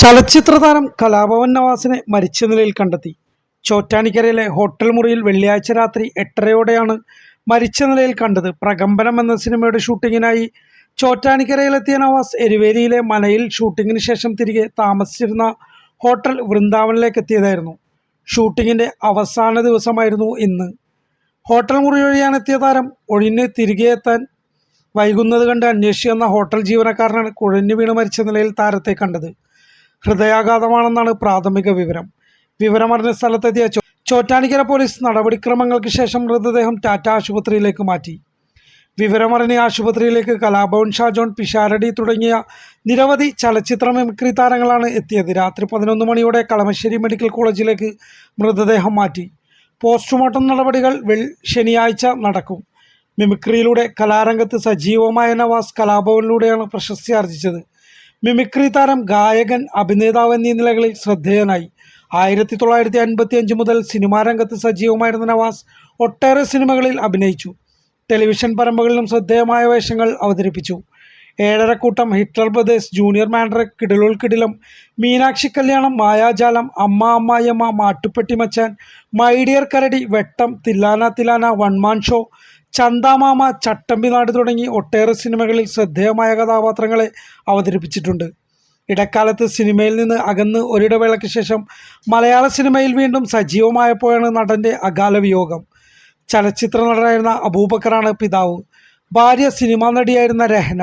ചലച്ചിത്ര താരം കലാഭവൻ നവാസിനെ മരിച്ച നിലയിൽ കണ്ടെത്തി. ചോറ്റാനിക്കരയിലെ ഹോട്ടൽ മുറിയിൽ വെള്ളിയാഴ്ച രാത്രി എട്ടരയോടെയാണ് മരിച്ച നിലയിൽ കണ്ടത്. പ്രകമ്പനം എന്ന സിനിമയുടെ ഷൂട്ടിങ്ങിനായി ചോറ്റാനിക്കരയിലെത്തിയ നവാസ് എരുവേലിയിലെ മലയിൽ ഷൂട്ടിങ്ങിന് ശേഷം തിരികെ താമസിച്ചിരുന്ന ഹോട്ടൽ വൃന്ദാവനിലേക്ക് എത്തിയതായിരുന്നു. ഷൂട്ടിങ്ങിന്റെ അവസാന ദിവസമായിരുന്നു ഇന്ന്. ഹോട്ടൽ മുറി വഴിയാണ് എത്തിയ താരം ഒഴിഞ്ഞ് തിരികെ എത്താൻ വൈകുന്നത് കണ്ട് അന്വേഷിച്ചെന്ന ഹോട്ടൽ ജീവനക്കാരനാണ് കുഴഞ്ഞു വീണ് മരിച്ച നിലയിൽ താരത്തെ കണ്ടത്. ഹൃദയാഘാതമാണെന്നാണ് പ്രാഥമിക വിവരം. വിവരമറിഞ്ഞ സ്ഥലത്തെത്തിയ ചോറ്റാനിക്കര പോലീസ് നടപടിക്രമങ്ങൾക്ക് ശേഷം മൃതദേഹം ടാറ്റ ആശുപത്രിയിലേക്ക് മാറ്റി. വിവരമറിഞ്ഞ ആശുപത്രിയിലേക്ക് കലാഭവൻ ഷാജോൺ പിഷാരടി തുടങ്ങിയ നിരവധി ചലച്ചിത്ര മിമിക്രി താരങ്ങളാണ് എത്തിയത്. രാത്രി പതിനൊന്ന് മണിയോടെ കളമശ്ശേരി മെഡിക്കൽ കോളേജിലേക്ക് മൃതദേഹം മാറ്റി. പോസ്റ്റ്മോർട്ടം നടപടികൾ വെൾ ശനിയാഴ്ച നടക്കും. മിമിക്രിയിലൂടെ കലാരംഗത്ത് സജീവമായ നവാസ് കലാഭവനിലൂടെയാണ് പ്രശസ്തി ആർജിച്ചത്. മിമിക്രി താരം ഗായകൻ അഭിനേതാവ് എന്നീ നിലകളിൽ ശ്രദ്ധേയനായി. ആയിരത്തി തൊള്ളായിരത്തി അൻപത്തി അഞ്ച് മുതൽ സിനിമാ രംഗത്ത് സജീവമായിരുന്ന നവാസ് ഒട്ടേറെ സിനിമകളിൽ അഭിനയിച്ചു. ടെലിവിഷൻ പരമ്പകളിലും ശ്രദ്ധേയമായ വേഷങ്ങൾ അവതരിപ്പിച്ചു. Ezharakoottam Hitler brothers junior Mandrake കിടിലുൾ Kidilam Meenakshi കല്യാണം മായാജാലം അമ്മ അമ്മായിയമ്മ Mattupetty Machan my dear Karadi Vettam Thillana Thillana one man show Chandamama Chattambinadu തുടങ്ങി ഒട്ടേറെ സിനിമകളിൽ ശ്രദ്ധേയമായ കഥാപാത്രങ്ങളെ അവതരിപ്പിച്ചിട്ടുണ്ട്. ഇടക്കാലത്ത് സിനിമയിൽ നിന്ന് അകന്ന് ഒരിടവേളയ്ക്ക് ശേഷം മലയാള സിനിമയിൽ വീണ്ടും സജീവമായപ്പോഴാണ് നടന്റെ അകാല വിയോഗം. ചലച്ചിത്ര നടനായിരുന്ന അബൂബക്കറാണ് പിതാവ്. ഭാര്യ സിനിമാ നടിയായിരുന്ന രഹ്ന.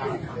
Gracias.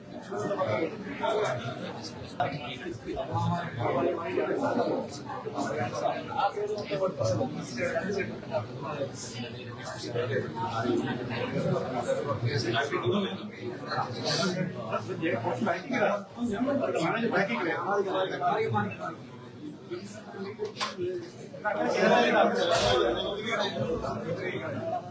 Gracias.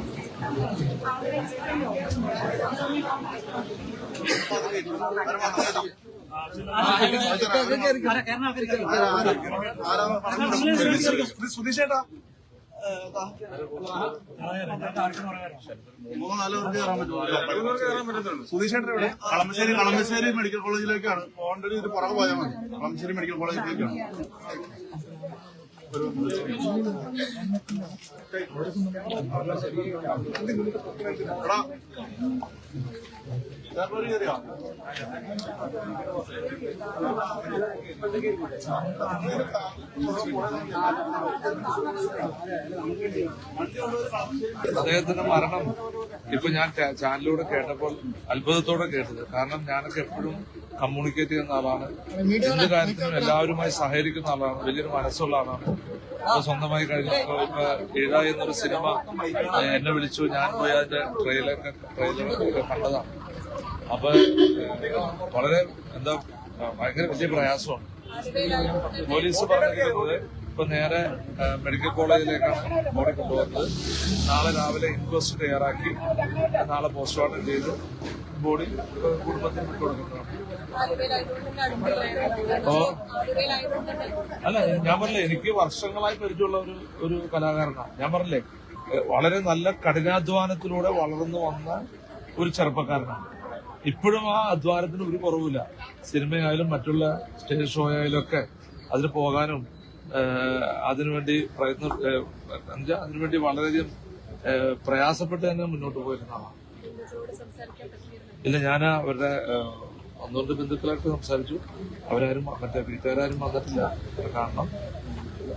സുധീഷേട്ടാ കളമശ്ശേരി കളമശ്ശേരി മെഡിക്കൽ കോളേജിലേക്കാണ് പോകേണ്ടത് ഇത് പുറകെ പോയാൽ മതി കളമശ്ശേരി മെഡിക്കൽ കോളേജിലേക്കാണ് അദ്ദേഹത്തിന്റെ മരണം ഇപ്പൊ ഞാൻ ചാനലിലൂടെ കേട്ടപ്പോൾ അത്ഭുതത്തോടെ കേട്ടത്. കാരണം ഞാനൊക്കെ എപ്പോഴും കമ്മ്യൂണിക്കേറ്റ് ചെയ്യുന്ന ആളാണ്. എന്ത് കാര്യത്തിനും എല്ലാവരുമായി സഹകരിക്കുന്ന ആളാണ്. വലിയൊരു മനസ്സുള്ള ആളാണ് അപ്പോൾ സ്വന്തമായി കഴിഞ്ഞ ഇപ്പൊ ഇഴ എന്നൊരു സിനിമ എന്നെ വിളിച്ചു. ഞാൻ പോയി അതിന്റെ ട്രെയിലർ ട്രെയിലർ കണ്ടതാണ്. അപ്പൊ വളരെ എന്താ ഭയങ്കര വലിയ പ്രയാസമാണ്. പോലീസ് പറഞ്ഞിരിക്കുന്നത് ഇപ്പൊ നേരെ മെഡിക്കൽ കോളേജിലേക്കാണ് ബോഡി കൊണ്ടുവന്നത്. നാളെ രാവിലെ ഇൻക്വസ്റ്റ് തയ്യാറാക്കി നാളെ പോസ്റ്റ്മോർട്ടം ചെയ്ത്. ബോഡി കുടുംബത്തിന് വിട്ടുകൊടുക്കുന്നതാണ് അല്ല ഞാൻ പറഞ്ഞില്ലേ എനിക്ക് വർഷങ്ങളായി പരിചയമുള്ള ഒരു ഒരു കലാകാരനാണ് ഞാൻ പറഞ്ഞില്ലേ വളരെ നല്ല കഠിനാധ്വാനത്തിലൂടെ വളർന്നു വന്ന ഒരു ചെറുപ്പക്കാരനാണ് ഇപ്പോഴും ആ അധ്വാനത്തിന് ഒരു കുറവില്ല സിനിമയായാലും മറ്റുള്ള സ്റ്റേജ് ഷോ ആയാലും ഒക്കെ അതിന് പോകാനും അതിനുവേണ്ടി പ്രയത്ന അതിനുവേണ്ടി വളരെയധികം പ്രയാസപ്പെട്ട് തന്നെ മുന്നോട്ട് പോയിരുന്ന ആളാണ് ഇല്ല ഞാൻ അവരുടെ ഒന്നുകൊണ്ട് ബന്ധുക്കളായിട്ട് സംസാരിച്ചു. അവരാരും മറ്റേ വീട്ടുകാരും വന്നിട്ടില്ല. കാരണം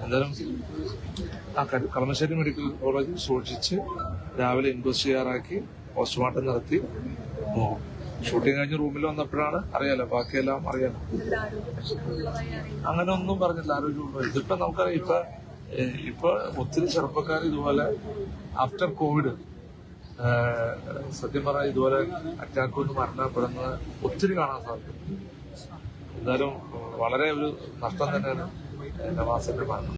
എന്തായാലും ആ കളമശ്ശേരി മെഡിക്കൽ കോളേജിൽ സൂക്ഷിച്ച് രാവിലെ ഇൻക്വസ്റ്റ് ചെയ്യാറാക്കി പോസ്റ്റ്മോർട്ടം നടത്തി. ഷൂട്ടിംഗ് കഴിഞ്ഞ് റൂമിൽ വന്നപ്പോഴാണ് അറിയാലോ ബാക്കിയെല്ലാം അറിയാലോ. അങ്ങനെ ഒന്നും പറഞ്ഞില്ല ആരോഗ്യം ഇതിപ്പോ നമുക്കറിയാം ഇപ്പൊ ഇപ്പൊ ഒത്തിരി ചെറുപ്പക്കാർ ഇതുപോലെ ആഫ്റ്റർ കോവിഡ് സത്യം പറഞ്ഞാൽ ഇതുപോലെ അറ്റാക്ക് കൊണ്ട് മരണപ്പെടുന്നത് ഒത്തിരി കാണാൻ സാധിക്കും. എന്തായാലും വളരെ ഒരു നഷ്ടം തന്നെയാണ് നവാസിന്റെ മരണം.